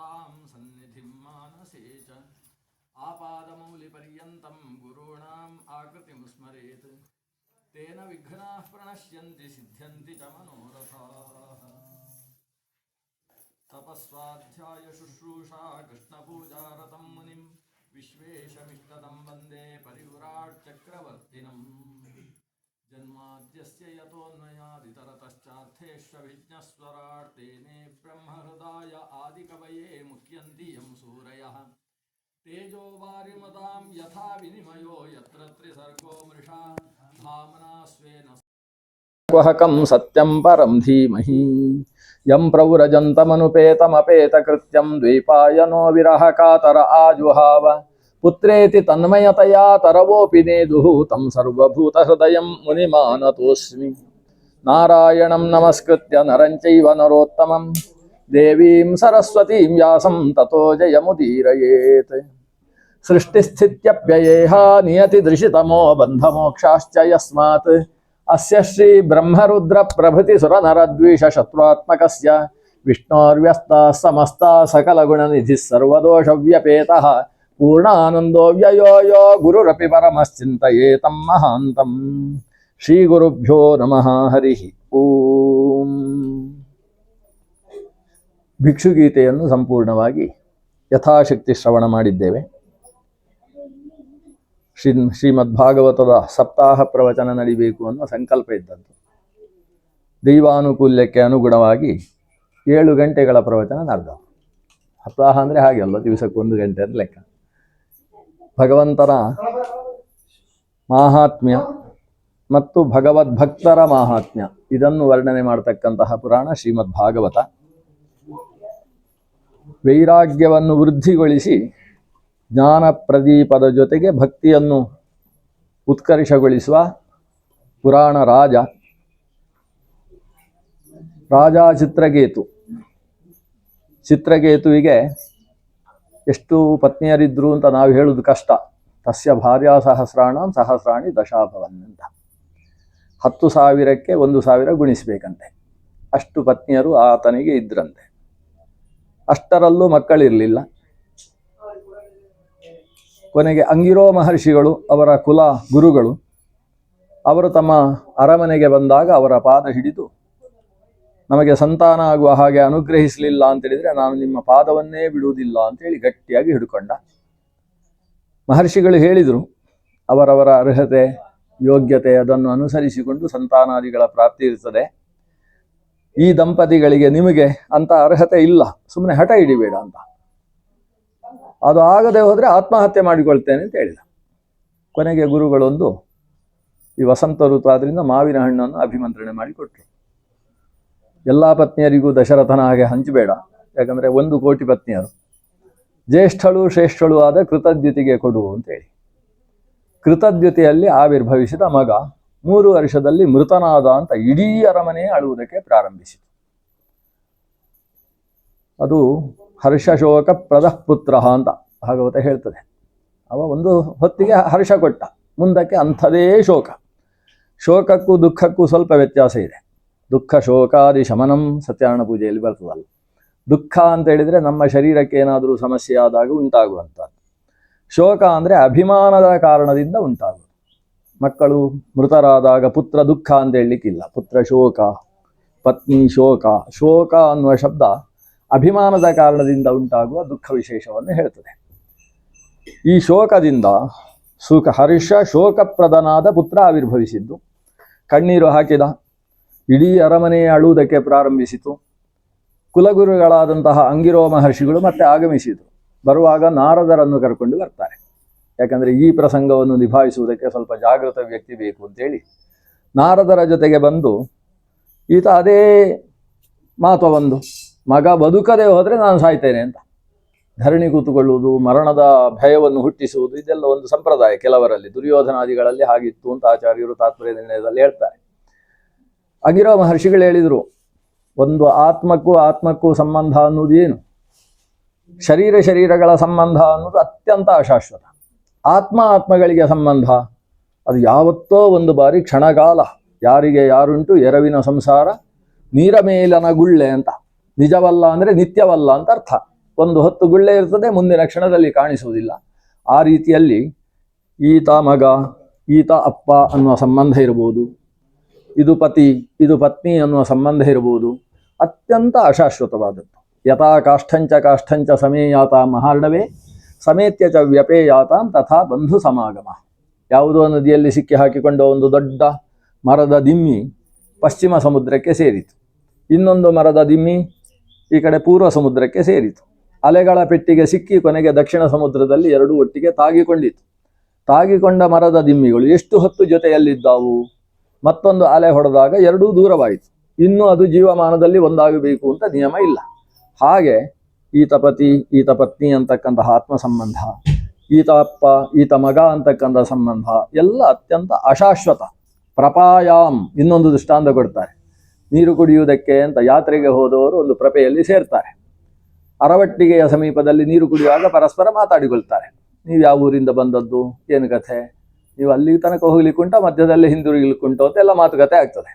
सतां सन्निधिं मानसे च। आपादमौलिपर्यन्तं गुरूणाम् आकृतिं स्मरेत् तेन विघ्नाः प्रणश्यन्ति, सिद्ध्यन्ति च मनोरथाः। तपस्वाध्याय शुश्रूषा कृष्णपूजारतं मुनिं विश्वेशमिष्टदं वंदे परिव्राट् चक्रवर्तिनम् जन्माद्यस्य यतोऽन्वयादितरतश्चार्थेष्वभिज्ञस्वराट् तेने ब्रह्महृदाय आदिकवये मुह्यन्ति सूरयः। तेजो वारिमतां यथा विनिमयो यत्र त्रिसर्गो मृषा। स्वेन सत्यं परं धीमहि। यं प्रव्रजन्तमनुपेतमपेतकृत्यं द्वैपायनो विरहकातर आजुहाव। పుత్రేతి తన్మయతయా తరవోపి నేదు తం సర్వభూత హృదయం మునిమానతోస్మి నారాయణం నమస్కృత్య నరంచైవ నరోత్తమం. దేవీం సరస్వతీం వ్యాసం తతో జయముదీరయేత్. సృష్టిస్థిత్యప్యయేహ నియతిదృశితమో బంధమోక్షాశ్చ యస్మాత్. అస్య శ్రీ బ్రహ్మరుద్ర ప్రభృతి సురనరద్వీషశత్రుత్మకస్య విష్ణోర్వ్యస్త సమస్త సకలగుణనిధి సర్వదోషవ్యపేత. ಪೂರ್ಣಾನಂದೋ ವ್ಯಯೋ ಯೋ ಗುರುರಪಿ ಪರಮಶ್ಚಿಂತೆಯೇ ತಮ್ಮ ಮಹಾಂತಂ. ಶ್ರೀ ಗುರುಭ್ಯೋ ನಮಃ ಹರಿ ಓಂ. ಭಿಕ್ಷುಗೀತೆಯನ್ನು ಸಂಪೂರ್ಣವಾಗಿ ಯಥಾಶಕ್ತಿ ಶ್ರವಣ ಮಾಡಿದ್ದೇವೆ. ಶ್ರೀ ಶ್ರೀಮದ್ಭಾಗವತದ ಸಪ್ತಾಹ ಪ್ರವಚನ ನಡಿಬೇಕು ಅನ್ನುವ ಸಂಕಲ್ಪ ಇದ್ದದ್ದು. ದೈವಾನುಕೂಲ್ಯಕ್ಕೆ ಅನುಗುಣವಾಗಿ ಏಳು ಗಂಟೆಗಳ ಪ್ರವಚನ ನಡೆದವು ಸಪ್ತಾಹ ಅಂದರೆ ಹಾಗೆ ಅಲ್ಲ ದಿವಸಕ್ಕೊಂದು ಗಂಟೆ ಅಂತ ಲೆಕ್ಕ. ಭಗವಂತನ ಮಾಹಾತ್ಮ್ಯ ಮತ್ತು ಭಗವದ್ಭಕ್ತರ ಮಾಹಾತ್ಮ್ಯ. ಇದನ್ನು ವರ್ಣನೆ ಮಾಡತಕ್ಕಂತಹ ಪುರಾಣ ಶ್ರೀಮದ್ ಭಾಗವತ. ವೈರಾಗ್ಯವನ್ನು ವೃದ್ಧಿಗೊಳಿಸಿ ಜ್ಞಾನ ಪ್ರದೀಪದ ಜೊತೆಗೆ ಭಕ್ತಿಯನ್ನು ಉತ್ಕರ್ಷಗೊಳಿಸುವ ಪುರಾಣ ರಾಜ. ರಾಜ ಚಿತ್ರಗೇತು. ಚಿತ್ರಕೇತುವಿಗೆ ಎಷ್ಟು ಪತ್ನಿಯರಿದ್ರು ಅಂತ ನಾವು ಹೇಳೋದು ಕಷ್ಟ. ತಸ್ಯ ಭಾರ್ಯಾ ಸಹಸ್ರಾಣ ಸಹಸ್ರಾಣಿ ದಶಾಭವನ್ ಅಂತ ಹತ್ತು ಸಾವಿರಕ್ಕೆ ಒಂದು ಸಾವಿರ ಗುಣಿಸಬೇಕಂತೆ. ಅಷ್ಟು ಪತ್ನಿಯರು ಆತನಿಗೆ ಇದ್ರಂತೆ. ಅಷ್ಟರಲ್ಲೂ ಮಕ್ಕಳಿರಲಿಲ್ಲ. ಕೊನೆಗೆ ಅಂಗಿರೋ ಮಹರ್ಷಿಗಳು, ಅವರ ಕುಲ ಗುರುಗಳು, ಅವರು ತಮ್ಮ ಅರಮನೆಗೆ ಬಂದಾಗ ಅವರ ಪಾದ ಹಿಡಿದು ನಮಗೆ ಸಂತಾನ ಆಗುವ ಹಾಗೆ ಅನುಗ್ರಹಿಸಲಿಲ್ಲ ಅಂತ ಹೇಳಿದ್ರೆ ನಾನು ನಿಮ್ಮ ಪಾದವನ್ನೇ ಬಿಡುವುದಿಲ್ಲ ಅಂತೇಳಿ ಗಟ್ಟಿಯಾಗಿ ಹಿಡ್ಕೊಂಡ. ಮಹರ್ಷಿಗಳು ಹೇಳಿದರು, ಅವರವರ ಅರ್ಹತೆ, ಯೋಗ್ಯತೆ ಅದನ್ನು ಅನುಸರಿಸಿಕೊಂಡು ಸಂತಾನಾದಿಗಳ ಪ್ರಾಪ್ತಿ ಇರ್ತದೆ. ಈ ದಂಪತಿಗಳಿಗೆ ನಿಮಗೆ ಅಂತ ಅರ್ಹತೆ ಇಲ್ಲ. ಸುಮ್ಮನೆ ಹಠ ಹಿಡಿಬೇಡ ಅಂತ. ಅದು ಆಗದೆ ಹೋದರೆ ಆತ್ಮಹತ್ಯೆ ಮಾಡಿಕೊಳ್ತೇನೆ ಅಂತ ಹೇಳಿದ. ಕೊನೆಗೆ ಗುರುಗಳೊಂದು ಈ ವಸಂತ ಋತು ಆದ್ದರಿಂದ ಮಾವಿನ ಹಣ್ಣನ್ನು ಅಭಿಮಂತ್ರಣೆ ಮಾಡಿಕೊಟ್ರು. ಎಲ್ಲ ಪತ್ನಿಯರಿಗೂ ದಶರಥನ ಹಾಗೆ ಹಂಚಬೇಡ. ಯಾಕಂದರೆ ಒಂದು ಕೋಟಿ ಪತ್ನಿಯರು. ಜ್ಯೇಷ್ಠಳು ಶ್ರೇಷ್ಠಳು ಆದ ಕೃತದ್ಯುತಿಗೆ ಕೊಡು ಅಂತೇಳಿ. ಕೃತದ್ಯುತಿಯಲ್ಲಿ ಆವಿರ್ಭವಿಸಿದ ಮಗ ಮೂರು ವರ್ಷದಲ್ಲಿ ಮೃತನಾದ ಅಂತ ಇಡೀ ಅರಮನೆ ಅಳುವುದಕ್ಕೆ ಪ್ರಾರಂಭಿಸಿತು. ಅದು ಹರ್ಷಶೋಕ ಪ್ರದಃಪುತ್ರ ಅಂತ ಭಾಗವತ ಹೇಳ್ತದೆ. ಅವ ಒಂದು ಹೊತ್ತಿಗೆ ಹರ್ಷ ಕೊಟ್ಟ. ಮುಂದಕ್ಕೆ ಅಂಥದೇ ಶೋಕ. ಶೋಕಕ್ಕೂ ದುಃಖಕ್ಕೂ ಸ್ವಲ್ಪ ವ್ಯತ್ಯಾಸ ಇದೆ. ದುಃಖ ಶೋಕಾದಿ ಶಮನಂ ಸತ್ಯನಾರಾಯಣ ಪೂಜೆಯಲ್ಲಿ ಬರ್ತದಲ್ಲ. ದುಃಖ ಅಂತ ಹೇಳಿದರೆ ನಮ್ಮ ಶರೀರಕ್ಕೆ ಏನಾದರೂ ಸಮಸ್ಯೆ ಆದಾಗ ಉಂಟಾಗುವಂಥದ್ದು. ಶೋಕ ಅಂದರೆ ಅಭಿಮಾನದ ಕಾರಣದಿಂದ ಉಂಟಾಗುವುದು. ಮಕ್ಕಳು ಮೃತರಾದಾಗ ಪುತ್ರ ದುಃಖ ಅಂತ ಹೇಳಲಿಕ್ಕಿಲ್ಲ. ಪುತ್ರ ಶೋಕ, ಪತ್ನಿ ಶೋಕ. ಶೋಕ ಅನ್ನುವ ಶಬ್ದ ಅಭಿಮಾನದ ಕಾರಣದಿಂದ ಉಂಟಾಗುವ ದುಃಖ ವಿಶೇಷವನ್ನು ಹೇಳ್ತದೆ. ಈ ಶೋಕದಿಂದ ಸುಖ ಹರ್ಷ ಶೋಕಪ್ರದನಾದ ಪುತ್ರ ಆವಿರ್ಭವಿಸಿದ್ದು. ಕಣ್ಣೀರು ಹಾಕಿದ ಇಡೀ ಅರಮನೆ ಅಳುವುದಕ್ಕೆ ಪ್ರಾರಂಭಿಸಿತು. ಕುಲಗುರುಗಳಾದಂತಹ ಅಂಗಿರೋ ಮಹರ್ಷಿಗಳು ಮತ್ತೆ ಆಗಮಿಸಿದರು. ಬರುವಾಗ ನಾರದರನ್ನು ಕರ್ಕೊಂಡು ಬರ್ತಾರೆ. ಯಾಕಂದರೆ ಈ ಪ್ರಸಂಗವನ್ನು ನಿಭಾಯಿಸುವುದಕ್ಕೆ ಸ್ವಲ್ಪ ಜಾಗೃತ ವ್ಯಕ್ತಿ ಬೇಕು ಅಂತೇಳಿ ನಾರದರ ಜೊತೆಗೆ ಬಂದು ಈತ ಅದೇ ಮಾತು ಒಂದು ಮಗ, ಬದುಕದೆ ಹೋದರೆ ನಾನು ಸಾಯ್ತೇನೆ ಅಂತ. ಧರಣಿ ಕೂತುಕೊಳ್ಳುವುದು, ಮರಣದ ಭಯವನ್ನು ಹುಟ್ಟಿಸುವುದು ಇದೆಲ್ಲ ಒಂದು ಸಂಪ್ರದಾಯ. ಕೆಲವರಲ್ಲಿ ದುರ್ಯೋಧನಾದಿಗಳಲ್ಲಿ ಹಾಗಿತ್ತು ಅಂತ ಆಚಾರ್ಯರು ತಾತ್ಪರ್ಯ ನಿರ್ಣಯದಲ್ಲಿ ಹೇಳ್ತಾರೆ. ಅಗಿರೋ ಮಹರ್ಷಿಗಳು ಹೇಳಿದರು, ಒಂದು ಆತ್ಮಕ್ಕೂ ಆತ್ಮಕ್ಕೂ ಸಂಬಂಧ ಅನ್ನೋದು ಏನು? ಶರೀರ ಶರೀರಗಳ ಸಂಬಂಧ ಅನ್ನೋದು ಅತ್ಯಂತ ಅಶಾಶ್ವತ. ಆತ್ಮ ಆತ್ಮಗಳಿಗೆ ಸಂಬಂಧ, ಅದು ಯಾವತ್ತೋ ಒಂದು ಬಾರಿ ಕ್ಷಣಗಾಲ ಯಾರಿಗೆ ಯಾರುಂಟು ಎರವಿನ ಸಂಸಾರ, ನೀರ ಮೇಲನ ಗುಳ್ಳೆ ಅಂತ. ನಿಜವಲ್ಲ ಅಂದರೆ ನಿತ್ಯವಲ್ಲ ಅಂತ ಅರ್ಥ. ಒಂದು ಹೊತ್ತು ಗುಳ್ಳೆ ಇರ್ತದೆ, ಮುಂದಿನ ಕ್ಷಣದಲ್ಲಿ ಕಾಣಿಸುವುದಿಲ್ಲ. ಆ ರೀತಿಯಲ್ಲಿ ಈತ ಮಗ, ಈತ ಅಪ್ಪ ಅನ್ನುವ ಸಂಬಂಧ ಇರಬಹುದು ಇದು ಪತಿ, ಇದು ಪತ್ನಿ ಅನ್ನುವ ಸಂಬಂಧ ಇರಬಹುದು. ಅತ್ಯಂತ ಅಶಾಶ್ವತವಾದದ್ದು. ಯಥಾ ಕಾಷ್ಠಂಚ ಕಾಷ್ಠಂಚ ಸಮೇಯಾತ ಮಹಾರ್ಣವೇ, ಸಮೇತ್ಯ ಚ ವ್ಯಪೇಯಾತಾಂ ತಥಾ ಬಂಧು ಸಮಾಗಮ. ಯಾವುದೋ ನದಿಯಲ್ಲಿ ಸಿಕ್ಕಿ ಹಾಕಿಕೊಂಡ ಒಂದು ದೊಡ್ಡ ಮರದ ದಿಮ್ಮಿ ಪಶ್ಚಿಮ ಸಮುದ್ರಕ್ಕೆ ಸೇರಿತು. ಇನ್ನೊಂದು ಮರದ ದಿಮ್ಮಿ ಈ ಕಡೆ ಪೂರ್ವ ಸಮುದ್ರಕ್ಕೆ ಸೇರಿತು. ಅಲೆಗಳ ಪೆಟ್ಟಿಗೆ ಸಿಕ್ಕಿ ಕೊನೆಗೆ ದಕ್ಷಿಣ ಸಮುದ್ರದಲ್ಲಿ ಎರಡು ಒಟ್ಟಿಗೆ ತಾಗಿಕೊಂಡಿತು. ತಾಗಿಕೊಂಡ ಮರದ ದಿಮ್ಮಿಗಳು ಎಷ್ಟು ಹೊತ್ತು ಜೊತೆಯಲ್ಲಿದ್ದಾವು? ಮತ್ತೊಂದು ಅಲೆ ಹೊಡೆದಾಗ ಎರಡೂ ದೂರವಾಯಿತು. ಇನ್ನು ಅದು ಜೀವಮಾನದಲ್ಲಿ ಒಂದಾಗಬೇಕು ಅಂತ ನಿಯಮ ಇಲ್ಲ. ಹಾಗೆ ಈತ ಪತಿ, ಈತ ಪತ್ನಿ ಅಂತಕ್ಕಂತಹ ಆತ್ಮ ಸಂಬಂಧ ಈತ ಅಪ್ಪ, ಈತ ಮಗ ಅಂತಕ್ಕಂಥ ಸಂಬಂಧ ಎಲ್ಲ ಅತ್ಯಂತ ಅಶಾಶ್ವತ, ಪ್ರಪಾಯಾಮ್ ಇನ್ನೊಂದು ದೃಷ್ಟಾಂತ ಕೊಡ್ತಾರೆ. ನೀರು ಕುಡಿಯುವುದಕ್ಕೆ ಅಂತ ಯಾತ್ರೆಗೆ ಹೋದವರು ಒಂದು ಪ್ರಪೆಯಲ್ಲಿ ಸೇರ್ತಾರೆ. ಅರವಟ್ಟಿಗೆಯ ಸಮೀಪದಲ್ಲಿ ನೀರು ಕುಡಿಯುವಾಗ ಪರಸ್ಪರ ಮಾತಾಡಿಕೊಳ್ತಾರೆ. ನೀವು ಯಾವ ಊರಿಂದ ಬಂದದ್ದು? ಏನು ಕಥೆ? ನೀವು ಅಲ್ಲಿ ತನಕ ಹೋಗ್ಲಿಕ್ಕುಂಟ, ಮಧ್ಯದಲ್ಲಿ ಹಿಂದಿರುಗ್ಲಿಕ್ಕುಂಟು ಅಂತ ಎಲ್ಲ ಮಾತುಕತೆ ಆಗ್ತದೆ.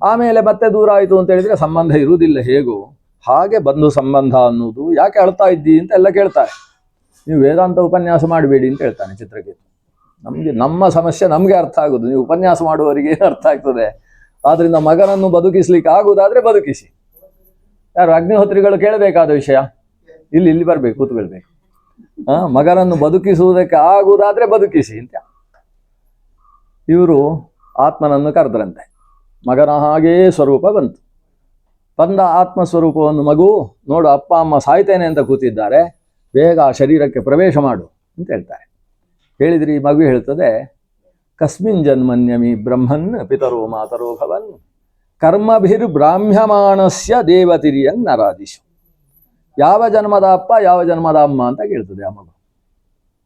ಆಮೇಲೆ ಮತ್ತೆ ದೂರ ಆಯಿತು ಅಂತ ಹೇಳಿದ್ರೆ ಸಂಬಂಧ ಇರುವುದಿಲ್ಲ, ಹೇಗೂ? ಹಾಗೆ ಬಂಧು ಸಂಬಂಧ ಅನ್ನೋದು ಯಾಕೆ ಅಳ್ತಾ ಇದ್ದಿ ಅಂತ ಎಲ್ಲ ಕೇಳ್ತಾರೆ. ನೀವು ವೇದಾಂತ ಉಪನ್ಯಾಸ ಮಾಡಬೇಡಿ ಅಂತ ಹೇಳ್ತಾನೆ ಚಿತ್ರಕೇತು ನಮಗೆ, ನಮ್ಮ ಸಮಸ್ಯೆ ನಮಗೆ ಅರ್ಥ ಆಗೋದು. ನೀವು ಉಪನ್ಯಾಸ ಮಾಡುವವರಿಗೆ ಏನು ಅರ್ಥ ಆಗ್ತದೆ? ಆದ್ರಿಂದ ಮಗನನ್ನು ಬದುಕಿಸ್ಲಿಕ್ಕೆ ಆಗುವುದಾದ್ರೆ ಬದುಕಿಸಿ. ಯಾರು ಅಗ್ನಿಹೋತ್ರಿಗಳು ಕೇಳಬೇಕಾದ ವಿಷಯ? ಇಲ್ಲಿ ಇಲ್ಲಿ ಬರ್ಬೇಕು, ಕೂತ್ಕೊಳ್ಬೇಕು. ಮಗನನ್ನು ಬದುಕಿಸುವುದಕ್ಕೆ ಆಗುವುದಾದ್ರೆ ಬದುಕಿಸಿ ಅಂತ. ಇವರು ಆತ್ಮನನ್ನು ಕರೆದ್ರಂತೆ. ಮಗನ ಹಾಗೇ ಸ್ವರೂಪ ಬಂತು. ಬಂದ ಆತ್ಮ ಸ್ವರೂಪವನ್ನು ಮಗು, ನೋಡು, ಅಪ್ಪ, ಅಮ್ಮ ಸಾಯ್ತೇನೆ ಅಂತ ಕೂತಿದ್ದಾರೆ. ಬೇಗ ಆ ಶರೀರಕ್ಕೆ ಪ್ರವೇಶ ಮಾಡು ಅಂತ ಹೇಳ್ತಾರೆ. ಹೇಳಿದ್ರಿ ಈ ಮಗು ಹೇಳ್ತದೆ, ಕಸ್ಮಿನ್ ಜನ್ಮನ್ಯಮಿ ಬ್ರಹ್ಮನ್ ಪಿತರೋ ಮಾತರೋ ಭವನ್. ಕರ್ಮಭಿರ್ ಬ್ರಾಹ್ಮ್ಯಮಾಣಸ್ಯ ದೇವತಿರಿಯನ್ ನರಾದಿಶು. ಯಾವ ಜನ್ಮದ ಅಪ್ಪ, ಯಾವ ಜನ್ಮದ ಅಮ್ಮ ಅಂತ ಕೇಳ್ತದೆ ಆ ಮಗು.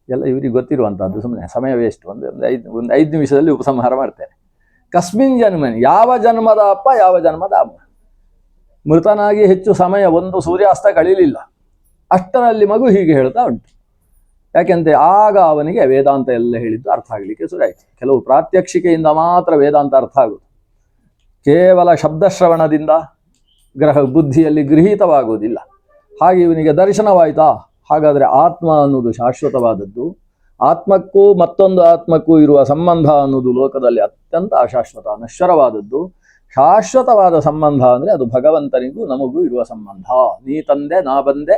ಎಲ್ಲ ಇವರಿಗೆ ಗೊತ್ತಿರುವಂಥದ್ದು ಸುಮ್ಮನೆ ಸಮಯ ವೇಸ್ಟ್ ಒಂದು ಒಂದು ಐದು ಒಂದು ಐದು ನಿಮಿಷದಲ್ಲಿ ಉಪಸಂಹಾರ ಮಾಡ್ತೇನೆ. ಕಸ್ಮಿನ್ ಜನ್ಮನಿ, ಯಾವ ಜನ್ಮದ ಅಪ್ಪ, ಯಾವ ಜನ್ಮದ ಅಮ್ಮ? ಮೃತನಾಗಿ ಹೆಚ್ಚು ಸಮಯ ಒಂದು ಸೂರ್ಯಾಸ್ತ ಕಳೀಲಿಲ್ಲ. ಅಷ್ಟರಲ್ಲಿ ಮಗು ಹೀಗೆ ಹೇಳ್ತಾ ಉಂಟು. ಯಾಕೆಂದರೆ ಆಗ ಅವನಿಗೆ ವೇದಾಂತ ಎಲ್ಲ ಹೇಳಿದ್ದು ಅರ್ಥ ಆಗಲಿಕ್ಕೆ ಶುರುವಾಯಿತು ಕೆಲವು ಪ್ರಾತ್ಯಕ್ಷಿಕೆಯಿಂದ ಮಾತ್ರ ವೇದಾಂತ ಅರ್ಥ ಆಗುವುದು. ಕೇವಲ ಶಬ್ದಶ್ರವಣದಿಂದ ಗ್ರಹ ಬುದ್ಧಿಯಲ್ಲಿ ಗೃಹೀತವಾಗುವುದಿಲ್ಲ. ಹಾಗೆ ಇವನಿಗೆ ದರ್ಶನವಾಯಿತಾ? ಹಾಗಾದರೆ ಆತ್ಮ ಅನ್ನೋದು ಶಾಶ್ವತವಾದದ್ದು. ಆತ್ಮಕ್ಕೂ ಮತ್ತೊಂದು ಆತ್ಮಕ್ಕೂ ಇರುವ ಸಂಬಂಧ ಅನ್ನೋದು ಲೋಕದಲ್ಲಿ ಅತ್ಯಂತ ಅಶಾಶ್ವತ ನಶ್ವರವಾದದ್ದು ಶಾಶ್ವತವಾದ ಸಂಬಂಧ ಅಂದರೆ ಅದು ಭಗವಂತನಿಗೂ ನಮಗೂ ಇರುವ ಸಂಬಂಧ. ನೀ ತಂದೆ, ನಾ ಬಂದೆ,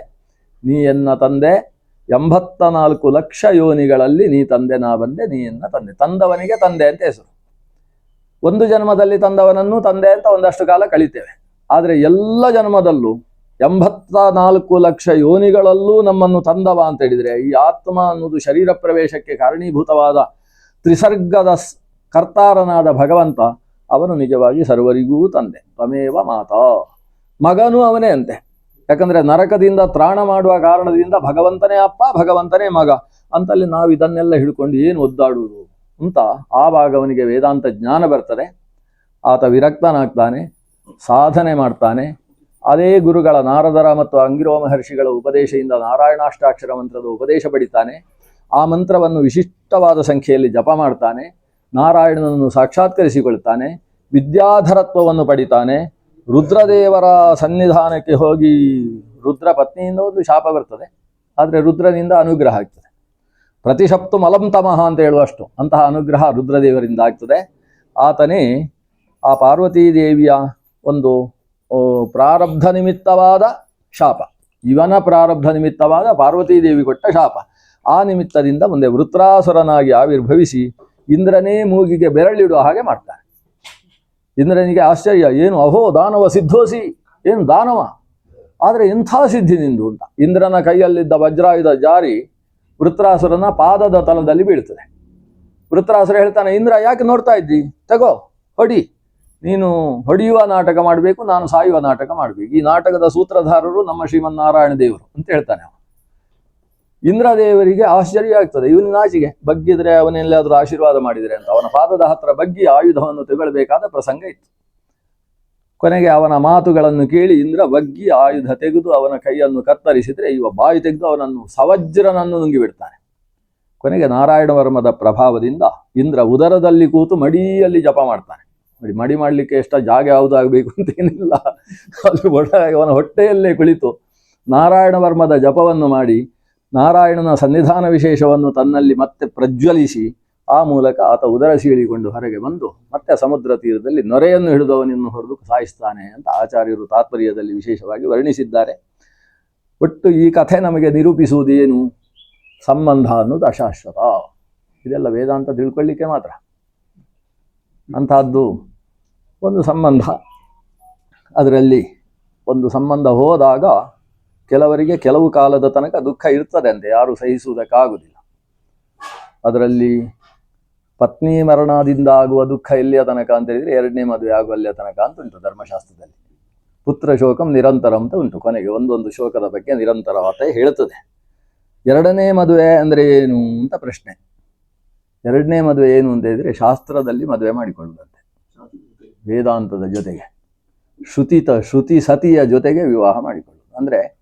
ನೀ ಎನ್ನ ತಂದೆ, ಎಂಬತ್ತ ನಾಲ್ಕು ಲಕ್ಷ ಯೋನಿಗಳಲ್ಲಿ ನೀ ತಂದೆ, ನಾ ಬಂದೆ, ನೀ ಎನ್ನ ತಂದೆ. ತಂದವನಿಗೆ ತಂದೆ ಅಂತ ಹೆಸರು. ಒಂದು ಜನ್ಮದಲ್ಲಿ ತಂದವನನ್ನು ತಂದೆ ಅಂತ ಒಂದಷ್ಟು ಕಾಲ ಕಳಿತೇವೆ. ಆದರೆ ಎಲ್ಲ ಜನ್ಮದಲ್ಲೂ ಎಂಬತ್ತ ನಾಲ್ಕು ಲಕ್ಷ ಯೋನಿಗಳಲ್ಲೂ ನಮ್ಮನ್ನು ತಂದವ ಅಂತ ಹೇಳಿದ್ರೆ, ಈ ಆತ್ಮ ಅನ್ನೋದು ಶರೀರ ಪ್ರವೇಶಕ್ಕೆ ಕಾರಣೀಭೂತವಾದ ತ್ರಿಸರ್ಗದ ಕರ್ತಾರನಾದ ಭಗವಂತ ಅವನು ನಿಜವಾಗಿ ಸರ್ವರಿಗೂ ತಂದೆ. ತ್ವಮೇವ ಮಾತಾ. ಮಗನೂ ಅವನೇ ಅಂತೆ. ಯಾಕಂದ್ರೆ ನರಕದಿಂದ ತ್ರಾಣ ಮಾಡುವ ಕಾರಣದಿಂದ ಭಗವಂತನೇ ಅಪ್ಪ, ಭಗವಂತನೇ ಮಗ ಅಂತಲ್ಲಿ ನಾವು ಇದನ್ನೆಲ್ಲ ಹಿಡ್ಕೊಂಡು ಏನು ಒದ್ದಾಡುವುದು ಅಂತ ಆವಾಗ ಅವನಿಗೆ ವೇದಾಂತ ಜ್ಞಾನ ಬರ್ತದೆ. ಆತ ವಿರಕ್ತನಾಗ್ತಾನೆ, ಸಾಧನೆ ಮಾಡ್ತಾನೆ ಅದೇ ಗುರುಗಳ ನಾರದರ ಮತ್ತು ಅಂಗಿರೋ ಮಹರ್ಷಿಗಳ ಉಪದೇಶದಿಂದ ನಾರಾಯಣಾಷ್ಟಾಕ್ಷರ ಮಂತ್ರದ ಉಪದೇಶ ಪಡಿತಾನೆ. ಆ ಮಂತ್ರವನ್ನು ವಿಶಿಷ್ಟವಾದ ಸಂಖ್ಯೆಯಲ್ಲಿ ಜಪ ಮಾಡ್ತಾನೆ. ನಾರಾಯಣನನ್ನು ಸಾಕ್ಷಾತ್ಕರಿಸಿಕೊಳ್ತಾನೆ. ವಿದ್ಯಾಧರತ್ವವನ್ನು ಪಡಿತಾನೆ. ರುದ್ರದೇವರ ಸನ್ನಿಧಾನಕ್ಕೆ ಹೋಗಿ ರುದ್ರ ಪತ್ನಿಯಿಂದ ಒಂದು ಶಾಪ ಬರ್ತದೆ. ಆದರೆ ರುದ್ರನಿಂದ ಅನುಗ್ರಹ ಆಗ್ತದೆ. ಪ್ರತಿಶಪ್ತು ಮಲಂ ಅಂತ ಹೇಳುವಷ್ಟು ಅಂತಹ ಅನುಗ್ರಹ ರುದ್ರದೇವರಿಂದ ಆಗ್ತದೆ. ಆತನೇ ಆ ಪಾರ್ವತೀ ದೇವಿಯ ಒಂದು ಪ್ರಾರಬ್ಧ ನಿಮಿತ್ತವಾದ ಶಾಪ. ಇವನ ಪ್ರಾರಬ್ಧ ನಿಮಿತ್ತವಾದ ಪಾರ್ವತೀದೇವಿ ಕೊಟ್ಟ ಶಾಪ. ಆ ನಿಮಿತ್ತದಿಂದ ಮುಂದೆ ವೃತ್ರಾಸುರನಾಗಿ ಆವಿರ್ಭವಿಸಿ ಇಂದ್ರನೇ ಮೂಗಿಗೆ ಬೆರಳಿಡುವ ಹಾಗೆ ಮಾಡ್ತಾನೆ ಇಂದ್ರನಿಗೆ ಆಶ್ಚರ್ಯ, ಏನು ಅಹೋ ದಾನವ ಸಿದ್ಧೋಸಿ, ಏನು ದಾನವ? ಆದರೆ ಇಂಥ ಸಿದ್ಧಿ ನಿಂದು ಅಂತ. ಇಂದ್ರನ ಕೈಯಲ್ಲಿದ್ದ ವಜ್ರಾಯುಧ ಜಾರಿ ವೃತ್ರಾಸುರನ ಪಾದದ ತಲದಲ್ಲಿ ಬೀಳ್ತದೆ. ವೃತ್ರಾಸುರ ಹೇಳ್ತಾನೆ, ಇಂದ್ರ ಯಾಕೆ ನೋಡ್ತಾ ಇದ್ದಿ? ತಗೋ, ಹೊಡಿ. ನೀನು ಹೊಡೆಯುವ ನಾಟಕ ಮಾಡಬೇಕು, ನಾನು ಸಾಯುವ ನಾಟಕ ಮಾಡಬೇಕು. ಈ ನಾಟಕದ ಸೂತ್ರಧಾರರು ನಮ್ಮ ಶ್ರೀಮನ್ನಾರಾಯಣ ದೇವರು ಅಂತ ಹೇಳ್ತಾನೆ ಅವನು. ಇಂದ್ರದೇವರಿಗೆ ಆಶ್ಚರ್ಯ ಆಗ್ತದೆ. ಇವನ ನಾಚಿಗೆ ಬಗ್ಗಿದ್ರೆ ಅವನೆಲ್ಲಾದ್ರೂ ಆಶೀರ್ವಾದ ಮಾಡಿದರೆ ಅಂತ. ಅವನ ಪಾದದ ಹತ್ರ ಬಗ್ಗಿ ಆಯುಧವನ್ನು ತೆಗೊಳ್ಬೇಕಾದ ಪ್ರಸಂಗ ಇತ್ತು. ಕೊನೆಗೆ ಅವನ ಮಾತುಗಳನ್ನು ಕೇಳಿ ಇಂದ್ರ ಬಗ್ಗಿ ಆಯುಧ ತೆಗೆದು ಅವನ ಕೈಯನ್ನು ಕತ್ತರಿಸಿದ್ರೆ ಇವ ಬಾಯಿ ತೆಗೆದು ಅವನನ್ನು ಸವಜ್ರನನ್ನು ನುಂಗಿಬಿಡ್ತಾನೆ. ಕೊನೆಗೆ ನಾರಾಯಣ ವರ್ಮದ ಪ್ರಭಾವದಿಂದ ಇಂದ್ರ ಉದರದಲ್ಲಿ ಕೂತು ಮಡಿಯಲ್ಲಿ ಜಪ ಮಾಡ್ತಾನೆ. ಮಡಿ ಮಡಿ ಮಾಡಲಿಕ್ಕೆ ಎಷ್ಟ ಜಾಗ ಯಾವುದಾಗಬೇಕು ಅಂತ ಏನಿಲ್ಲ. ಅಲ್ಲಿ ಒಳಗೆ ಅವನ ಹೊಟ್ಟೆಯಲ್ಲೇ ಕುಳಿತು. ನಾರಾಯಣ ವರ್ಮದ ಜಪವನ್ನು ಮಾಡಿ, ನಾರಾಯಣನ ಸನ್ನಿಧಾನ ವಿಶೇಷವನ್ನು ತನ್ನಲ್ಲಿ ಮತ್ತೆ ಪ್ರಜ್ವಲಿಸಿ, ಆ ಮೂಲಕ ಆತ ಉದರ ಸೀಳಿಕೊಂಡು ಹೊರಗೆ ಬಂದು ಮತ್ತೆ ಸಮುದ್ರ ತೀರದಲ್ಲಿ ನೊರೆಯನ್ನು ಹಿಡಿದವನನ್ನು ಹೊರದು ಸಾಯಿಸ್ತಾನೆ ಅಂತ ಆಚಾರ್ಯರು ತಾತ್ಪರ್ಯದಲ್ಲಿ ವಿಶೇಷವಾಗಿ ವರ್ಣಿಸಿದ್ದಾರೆ. ಒಟ್ಟು ಈ ಕಥೆ ನಮಗೆ ನಿರೂಪಿಸುವುದೇನು ಸಂಬಂಧ ಅನ್ನೋದು ಅಶಾಶ್ವತ. ಇದೆಲ್ಲ ವೇದಾಂತ ತಿಳ್ಕೊಳ್ಳಿಕ್ಕೆ ಮಾತ್ರ. ಅಂತಹದ್ದು ಒಂದು ಸಂಬಂಧ. ಅದರಲ್ಲಿ ಒಂದು ಸಂಬಂಧ ಹೋದಾಗ ಕೆಲವರಿಗೆ ಕೆಲವು ಕಾಲದ ತನಕ ದುಃಖ ಇರ್ತದೆ ಅಂತೆ ಯಾರು ಸಹಿಸುವುದಕ್ಕಾಗುವುದಿಲ್ಲ ಅದರಲ್ಲಿ ಪತ್ನಿ ಮರಣದಿಂದ ಆಗುವ ದುಃಖ ಎಲ್ಲಿಯ ತನಕ ಅಂತ ಹೇಳಿದರೆ ಎರಡನೇ ಮದುವೆ ಆಗುವ ಅಲ್ಲಿಯ ತನಕ ಅಂತ ಉಂಟು ಧರ್ಮಶಾಸ್ತ್ರದಲ್ಲಿ. ಪುತ್ರ ಶೋಕಂ ನಿರಂತರ ಅಂತ ಉಂಟು ಕೊನೆಗೆ, ಒಂದೊಂದು ಶೋಕದ ಬಗ್ಗೆ ನಿರಂತರವಾತ ಹೇಳ್ತದೆ. ಎರಡನೇ ಮದುವೆ ಅಂದರೆ ಏನು ಅಂತ ಪ್ರಶ್ನೆ. ಎರಡನೇ ಮದುವೆ ಏನು ಅಂತ ಹೇಳಿದರೆ ಶಾಸ್ತ್ರದಲ್ಲಿ ಮದುವೆ ಮಾಡಿಕೊಳ್ಳುವಂತೆ. ವೇದಾಂತದ ಜೊತೆಗೆ. ಶ್ರುತಿತ, ಶ್ರುತಿ ಸತಿಯ ಜೊತೆಗೆ ವಿವಾಹ ಮಾಡಿಕೊಳ್ಳುವುದು. ಅಂದರೆ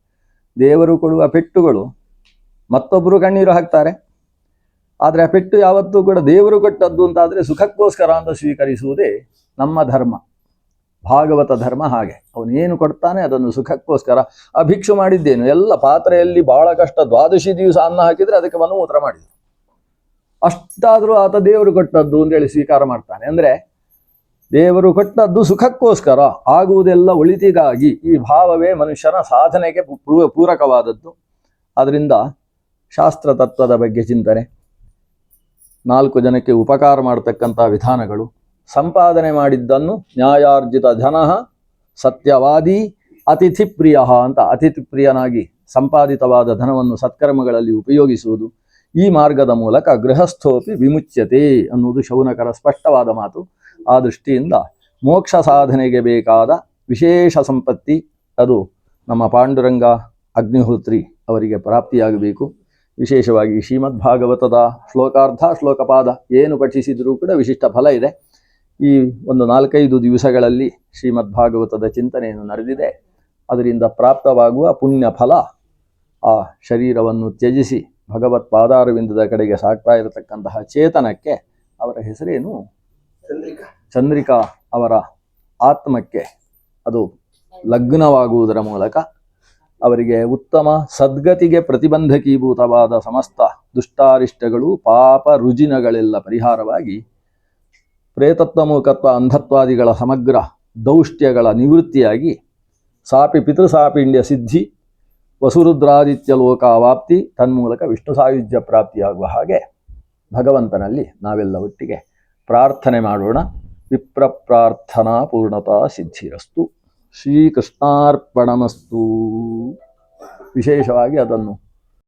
ದೇವರು ಕೊಡುವ ಪೆಟ್ಟುಗಳು ಮತ್ತೊಬ್ಬರು ಕಣ್ಣೀರು ಹಾಕ್ತಾರೆ. ಆದರೆ ಆ ಪೆಟ್ಟು ಯಾವತ್ತೂ ಕೂಡ ದೇವರು ಕೊಟ್ಟದ್ದು ಅಂತಾದರೆ ಸುಖಕ್ಕೋಸ್ಕರ ಅಂತ ಸ್ವೀಕರಿಸುವುದೇ ನಮ್ಮ ಧರ್ಮ. ಭಾಗವತ ಧರ್ಮ ಹಾಗೆ. ಅವನು ಏನು ಕೊಡ್ತಾನೆ ಅದನ್ನು ಸುಖಕ್ಕೋಸ್ಕರ. ಆ ಭಿಕ್ಷು ಮಾಡಿದ್ದೇನು. ಎಲ್ಲ ಪಾತ್ರೆಯಲ್ಲಿ ಬಹಳ ಕಷ್ಟ. ದ್ವಾದಶಿ ದಿವಸ ಅನ್ನ ಹಾಕಿದರೆ ಅದಕ್ಕೆ ಮನುಮೂತ್ರ ಮಾಡಿದ್ರು. ಅಷ್ಟಾದರೂ ಆತ ದೇವರು ಕೊಟ್ಟದ್ದು ಅಂತೇಳಿ ಸ್ವೀಕಾರ ಮಾಡ್ತಾನೆ. ಅಂದರೆ ದೇವರು ಕೊಟ್ಟದ್ದು ಸುಖಕ್ಕೋಸ್ಕರ ಆಗುವುದೆಲ್ಲ ಒಳಿತಿಗಾಗಿ ಈ ಭಾವವೇ ಮನುಷ್ಯನ ಸಾಧನೆಗೆ ಪೂರಕವಾದದ್ದು. ಅದರಿಂದ ಶಾಸ್ತ್ರ ತತ್ವದ ಬಗ್ಗೆ ಚಿಂತನೆ. ನಾಲ್ಕು ಜನಕ್ಕೆ ಉಪಕಾರ ಮಾಡತಕ್ಕಂಥ ವಿಧಾನಗಳು. ಸಂಪಾದನೆ ಮಾಡಿದ್ದನ್ನು ನ್ಯಾಯಾರ್ಜಿತ ಜನ ಸತ್ಯವಾದಿ ಅತಿಥಿ ಪ್ರಿಯ ಅಂತ ಅತಿಥಿಪ್ರಿಯನಾಗಿ ಸಂಪಾದಿತವಾದ ಧನವನ್ನು ಸತ್ಕರ್ಮಗಳಲ್ಲಿ ಉಪಯೋಗಿಸುವುದು. ಈ ಮಾರ್ಗದ ಮೂಲಕ ಗೃಹಸ್ಥೋಪಿ ವಿಮುಚ್ಯತೆ ಅನ್ನುವುದು ಶೌನಕರ ಸ್ಪಷ್ಟವಾದ ಮಾತು. ಆ ದೃಷ್ಟಿಯಿಂದ ಮೋಕ್ಷ ಸಾಧನೆಗೆ ಬೇಕಾದ ವಿಶೇಷ ಸಂಪತ್ತಿ, ಅದು ನಮ್ಮ ಪಾಂಡುರಂಗ ಅಗ್ನಿಹೋತ್ರಿ ಅವರಿಗೆ ಪ್ರಾಪ್ತಿಯಾಗಬೇಕು. ವಿಶೇಷವಾಗಿ ಶ್ರೀಮದ್ ಭಾಗವತದ ಶ್ಲೋಕಾರ್ಧ ಶ್ಲೋಕಪಾದ ಏನು ಪಠಿಸಿದರೂ ಕೂಡ ವಿಶಿಷ್ಟ ಫಲ ಇದೆ. ಈ ಒಂದು ನಾಲ್ಕೈದು ದಿವಸಗಳಲ್ಲಿ ಶ್ರೀಮದ್ ಭಾಗವತದ ಚಿಂತನೆಯನ್ನು ನಡೆದಿದೆ. ಅದರಿಂದ ಪ್ರಾಪ್ತವಾಗುವ ಪುಣ್ಯ ಫಲ ಆ ಶರೀರವನ್ನು ತ್ಯಜಿಸಿ ಭಗವತ್ ಪಾದಾರವಿಂದದ ಕಡೆಗೆ ಸಾಗ್ತಾ ಇರತಕ್ಕಂತಹ ಚೇತನಕ್ಕೆ ಅವರ ಹೆಸರೇನು? ಚಂದ್ರಿಕಾ. ಚಂದ್ರಿಕಾ ಅವರ ಆತ್ಮಕ್ಕೆ ಅದು ಲಗ್ನವಾಗುವುದರ ಮೂಲಕ ಅವರಿಗೆ ಉತ್ತಮ ಸದ್ಗತಿಗೆ ಪ್ರತಿಬಂಧಕೀಭೂತವಾದ ಸಮಸ್ತ ದುಷ್ಟಾರಿಷ್ಟಗಳು ಪಾಪ ರುಜಿನಗಳೆಲ್ಲ ಪರಿಹಾರವಾಗಿ ಪ್ರೇತತ್ವ ಮೂಕತ್ವ ಅಂಧತ್ವಾದಿಗಳ ಸಮಗ್ರ ದೌಷ್ಟ್ಯಗಳ ನಿವೃತ್ತಿಯಾಗಿ ಸಾಪಿ ಪಿತೃಸಾಪಿಂಡ್ಯ ಸಿದ್ಧಿ ವಸುರುದ್ರಾದಿತ್ಯ ಲೋಕಾವಾಪ್ತಿ ತನ್ಮೂಲಕ ವಿಷ್ಣು ಸಾಯುಜ್ಯ ಪ್ರಾಪ್ತಿಯಾಗುವ ಹಾಗೆ ಭಗವಂತನಲ್ಲಿ ನಾವೆಲ್ಲ ಒಟ್ಟಿಗೆ ಪ್ರಾರ್ಥನೆ ಮಾಡೋಣ. ವಿಪ್ರ ಪ್ರಾರ್ಥನಾ ಪೂರ್ಣತಾ ಸಿದ್ಧಿರಸ್ತು. ಶ್ರೀಕೃಷ್ಣಾರ್ಪಣಮಸ್ತು. ವಿಶೇಷವಾಗಿ ಅದನ್ನು